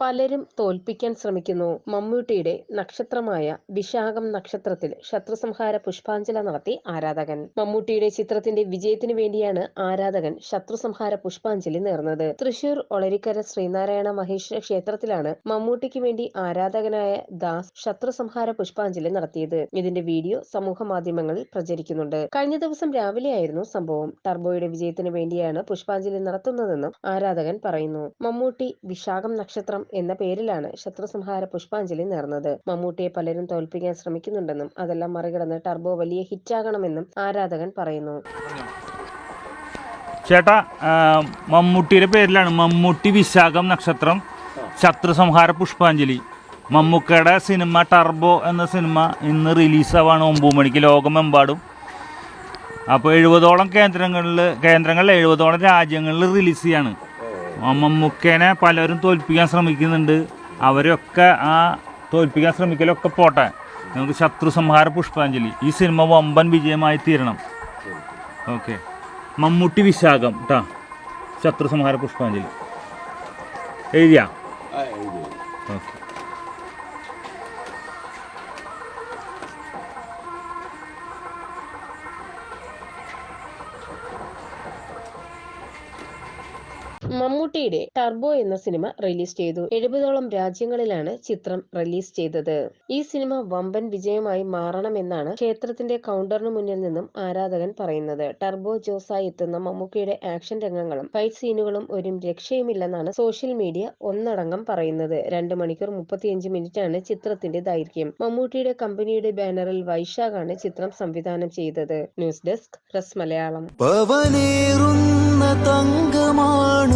പലരും തോൽപ്പിക്കാൻ ശ്രമിക്കുന്നു. മമ്മൂട്ടിയുടെ നക്ഷത്രമായ വിശാഖം നക്ഷത്രത്തിൽ ശത്രുസംഹാര പുഷ്പാഞ്ജലി നടത്തി ആരാധകൻ. മമ്മൂട്ടിയുടെ ചിത്രത്തിന്റെ വിജയത്തിനു വേണ്ടിയാണ് ആരാധകൻ ശത്രുസംഹാര പുഷ്പാഞ്ജലി നേർന്നത്. തൃശൂർ ഒളരിക്കര ശ്രീനാരായണ മഹേശ്വര ക്ഷേത്രത്തിലാണ് മമ്മൂട്ടിക്ക് വേണ്ടി ആരാധകനായ ദാസ് ശത്രുസംഹാര പുഷ്പാഞ്ജലി നടത്തിയത്. ഇതിന്റെ വീഡിയോ സമൂഹ മാധ്യമങ്ങളിൽ പ്രചരിക്കുന്നുണ്ട്. കഴിഞ്ഞ ദിവസം രാവിലെയായിരുന്നു സംഭവം. ടർബോയുടെ വിജയത്തിനു വേണ്ടിയാണ് പുഷ്പാഞ്ജലി നടത്തുന്നതെന്നും ആരാധകൻ പറയുന്നു. മമ്മൂട്ടി വിശാഖം നക്ഷത്രം എന്ന പേരിലാണ് ശത്രുസംഹാര പുഷ്പാഞ്ജലി നേർന്നത്. മമ്മൂട്ടിയെ പലരും തോൽപ്പിക്കാൻ ശ്രമിക്കുന്നുണ്ടെന്നും അതെല്ലാം മറികടന്ന് ടർബോ വലിയ ഹിറ്റാകണമെന്നും ആരാധകൻ പറയുന്നു. ചേട്ടാ മമ്മൂട്ടിയുടെ പേരിലാണ് മമ്മൂട്ടി വിശാഖം നക്ഷത്രം ശത്രു സംഹാര പുഷ്പാഞ്ജലി. മമ്മൂക്കയുടെ സിനിമ ടർബോ എന്ന സിനിമ ഇന്ന് റിലീസാവാണ് ഒമ്പത് മണിക്ക് ലോകമെമ്പാടും. അപ്പോൾ എഴുപതോളം കേന്ദ്രങ്ങളിൽ കേന്ദ്രങ്ങളിൽ എഴുപതോളം രാജ്യങ്ങളിൽ റിലീസ് ചെയ്യാണ്. മമ്മൂക്കേനെ പലരും തോൽപ്പിക്കാൻ ശ്രമിക്കുന്നുണ്ട്. അവരൊക്കെ ആ തോൽപ്പിക്കാൻ ശ്രമിക്കലൊക്കെ പോട്ടെ. നമുക്ക് ശത്രു സംഹാര പുഷ്പാഞ്ജലി. ഈ സിനിമ വമ്പൻ വിജയമായി തീരണം. ഓക്കെ. മമ്മൂട്ടി വിശാഖം കേട്ടാ ശത്രു സംഹാര പുഷ്പാഞ്ജലി. എഴുതിയാ? ഓക്കെ. മമ്മൂട്ടിയുടെ ടർബോ എന്ന സിനിമ റിലീസ് ചെയ്തു. എഴുപതോളം രാജ്യങ്ങളിലാണ് ചിത്രം റിലീസ് ചെയ്തത്. ഈ സിനിമ വമ്പൻ വിജയമായി മാറണമെന്നാണ് ക്ഷേത്രത്തിന്റെ കൗണ്ടറിന് മുന്നിൽ നിന്നും ആരാധകൻ പറയുന്നത്. ടർബോ ജോസായി എത്തുന്ന മമ്മൂക്കയുടെ ആക്ഷൻ രംഗങ്ങളും ഫൈറ്റ് സീനുകളും ഒരു രക്ഷയുമില്ലെന്നാണ് സോഷ്യൽ മീഡിയ ഒന്നടങ്കം പറയുന്നത്. രണ്ട് മണിക്കൂർ മുപ്പത്തിയഞ്ച് മിനിറ്റാണ് ചിത്രത്തിന്റെ ദൈർഘ്യം. മമ്മൂട്ടിയുടെ കമ്പനിയുടെ ബാനറിൽ വൈശാഖാണ് ചിത്രം സംവിധാനം ചെയ്തത്. News desk press Malayalam. തങ്കമാണ്